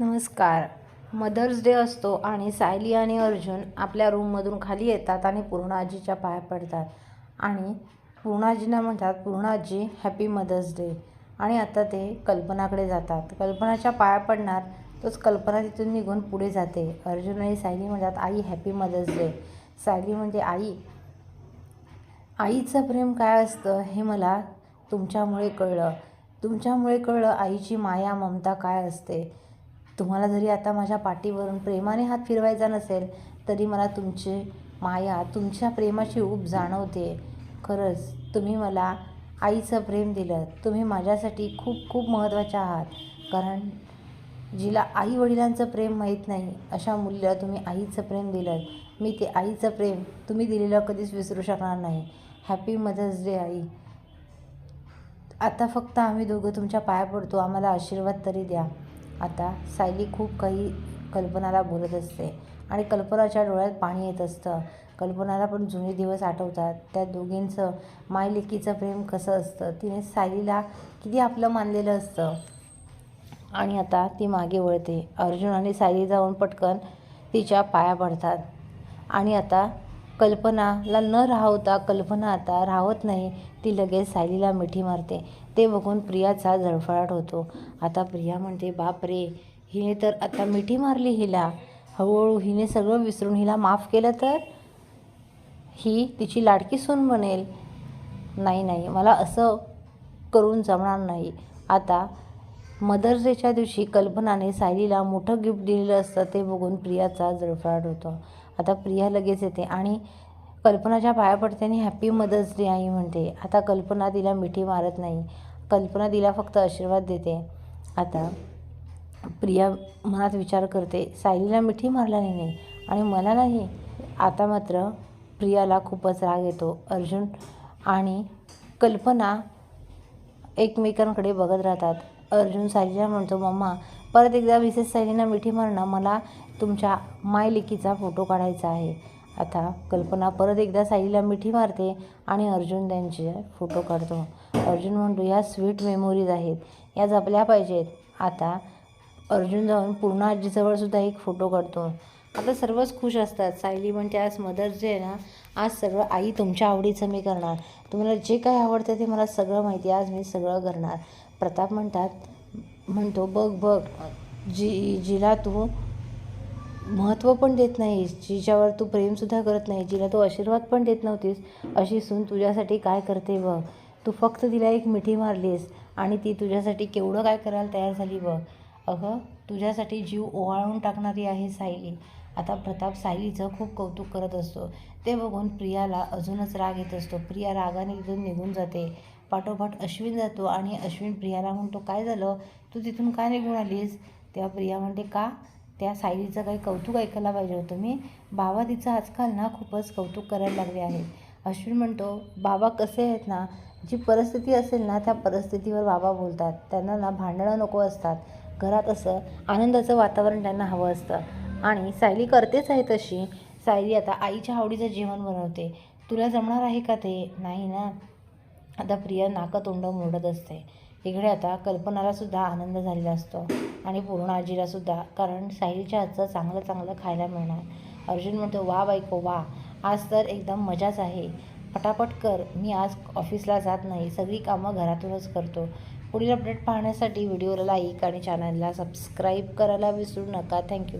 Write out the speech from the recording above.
नमस्कार. Mother's day असतो आणि सायली आणि अर्जुन आपल्या रूममधून खाली येतात आणि पूर्णाजीच्या पाया पडतात. आणि पूर्णाजींना म्हणतात पूर्णाजी हॅपी मदर्स डे आणि आता ते कल्पनाकडे जातात. कल्पनाच्या पाया पडणार तोच कल्पना तिथून निघून पुढे जाते. अर्जुन आणि सायली म्हणतात आई हॅपी मदर्स डे सायली म्हणते आई आईचं प्रेम काय असतं हे मला तुमच्यामुळे कळलं. तुमच्यामुळे कळलं आईची माया ममता काय असते. तुम्हाला जरी आता माझ्या पाठीवरून प्रेमाने हात फिरवायचा नसेल तरी मला तुमची माया तुमच्या प्रेमाची ऊब जाणवते. खरंच तुम्ही मला आईचं प्रेम दिलं. तुम्ही माझ्यासाठी खूप खूप महत्त्वाचे आहात. कारण जिला आई वडिलांचं प्रेम माहीत नाही अशा मुलीला तुम्ही आईचं प्रेम दिलं मी ते आईचं प्रेम तुम्ही दिलेलं कधीच विसरू शकणार नाही. हॅपी मदर्स डे आई. आता फक्त आम्ही दोघं तुमच्या पाया पडतो. आम्हाला आशीर्वाद तरी द्या. आता सायली खूप काही कल्पनाला बोलत असते आणि कल्पनाच्या डोळ्यात पाणी येत असतं. कल्पनाला पण जुने दिवस आठवतात. त्या दोघींचं मायलेकीचं प्रेम कसं असतं तिने सायलीला किती आपलं मानलेलं असतं. आणि आता ती मागे वळते. अर्जुन आणि सायली जाऊन पटकन तिच्या पाया पडतात. आणि आता कल्पनाला न राहवता कल्पना आता राहत नाही ती लगेच सायलीला मिठी मारते. ते बघून प्रियाचा जळफळाट होतो. आता प्रिया म्हणते बाप रे हिने तर आता मिठी मारली हिला. हळूहळू हिने सगळं विसरून हिला माफ केलं तर? ही तिची लाडकी सून बनेल. नाही नाही मला असं करून जमणार नाही. आता मदर्स डेच्या दिवशी कल्पनाने सायलीला मोठं गिफ्ट दिलेलं असतं ते बघून प्रियाचा जळफळाट होतो. आता प्रिया लगेच येते आणि कल्पनाच्या पाया पडते आणि हॅपी मदर्स डे आई म्हणते. आता कल्पना तिला मिठी मारत नाही. कल्पना तिला फक्त आशीर्वाद देते. आता प्रिया मनात विचार करते सायलीला मिठी मारला नाही आणि मला नाही. आता मात्र प्रियाला खूपच राग येतो. अर्जुन आणि कल्पना एकमेकांकडे बघत राहतात. अर्जुन सायलीला म्हणतो मम्मा परत एकदा मिसेस सायलीना मिठी मारणं मला तुमच्या मायलेकीचा फोटो काढायचा आहे. आता कल्पना परत एकदा साईला मिठी मारते आणि अर्जुन त्यांचे फोटो काढतो. अर्जुन म्हणतो ह्या स्वीट मेमोरीज आहेत. या जपल्या पाहिजेत. आता अर्जुन जाऊन पूर्ण आजीजवळसुद्धा एक फोटो काढतो. आता सर्वच खुश असतात. सायली म्हणते आज मदर्स डे आहे ना आज सगळं आई तुमच्या आवडीचं मी करणार. तुम्हाला जे काय आवडतं ते मला सगळं माहिती आहे. आज मी सगळं करणार. प्रताप म्हणतात म्हणतो बघ बघ जी जिला तू महत्त्व पण देत नाहीस जिच्यावर तू प्रेमसुद्धा करत नाही जिला तू आशीर्वाद पण देत नव्हतीस अशी सून तुझ्यासाठी काय करते बघ. तू फक्त तिला एक मिठी मारलीस आणि ती तुझ्यासाठी केवढं काय करायला तयार झाली बघ. अगं तुझ्यासाठी जीव ओवाळून टाकणारी आहे सायली. आता प्रताप सायलीचं खूप कौतुक करत असतो. ते बघून प्रियाला अजूनच राग येत असतो. प्रिया रागाने तिथून निघून जाते. पाठोपाठ अश्विन जातो आणि अश्विन प्रियाला म्हणतो काय झालं? तू तिथून काय निघून आलीस? तेव्हा प्रिया म्हणते का? त्या सायलीचं काही कौतुक ऐकायला पाहिजे होतं मी. बाबा तिचं आजकाल ना खूपच कौतुक करायला लागले आहे. अश्विन म्हणतो बाबा कसे आहेत ना? जी परिस्थिती असेल ना त्या परिस्थितीवर बाबा बोलतात. त्यांना ना भांडणं नको असतात. घरात असं आनंदाचं वातावरण त्यांना हवं असतं. आणि सायली करतेच आहे तशी. सायली आता आईच्या आवडीचं जेवण बनवते. तुला जमणार आहे का ते? नाही ना. आता प्रिया नाकतोंड मोडत असते. इकडे आता कल्पनालासुद्धा आनंद झालेला असतो आणि पूर्ण आजीलासुद्धा कारण साहिलच्या हातचं चांगलं चांगलं खायला मिळणार. अर्जुन म्हणतो वा बायको वा. आज तर एकदम मजाच आहे. पटापट कर. मी आज ऑफिसला जात नाही. सगळी कामं घरातूनच करतो. पुढील अपडेट पाहण्यासाठी व्हिडिओला लाईक आणि चॅनलला सबस्क्राईब करायला विसरू नका. थँक्यू.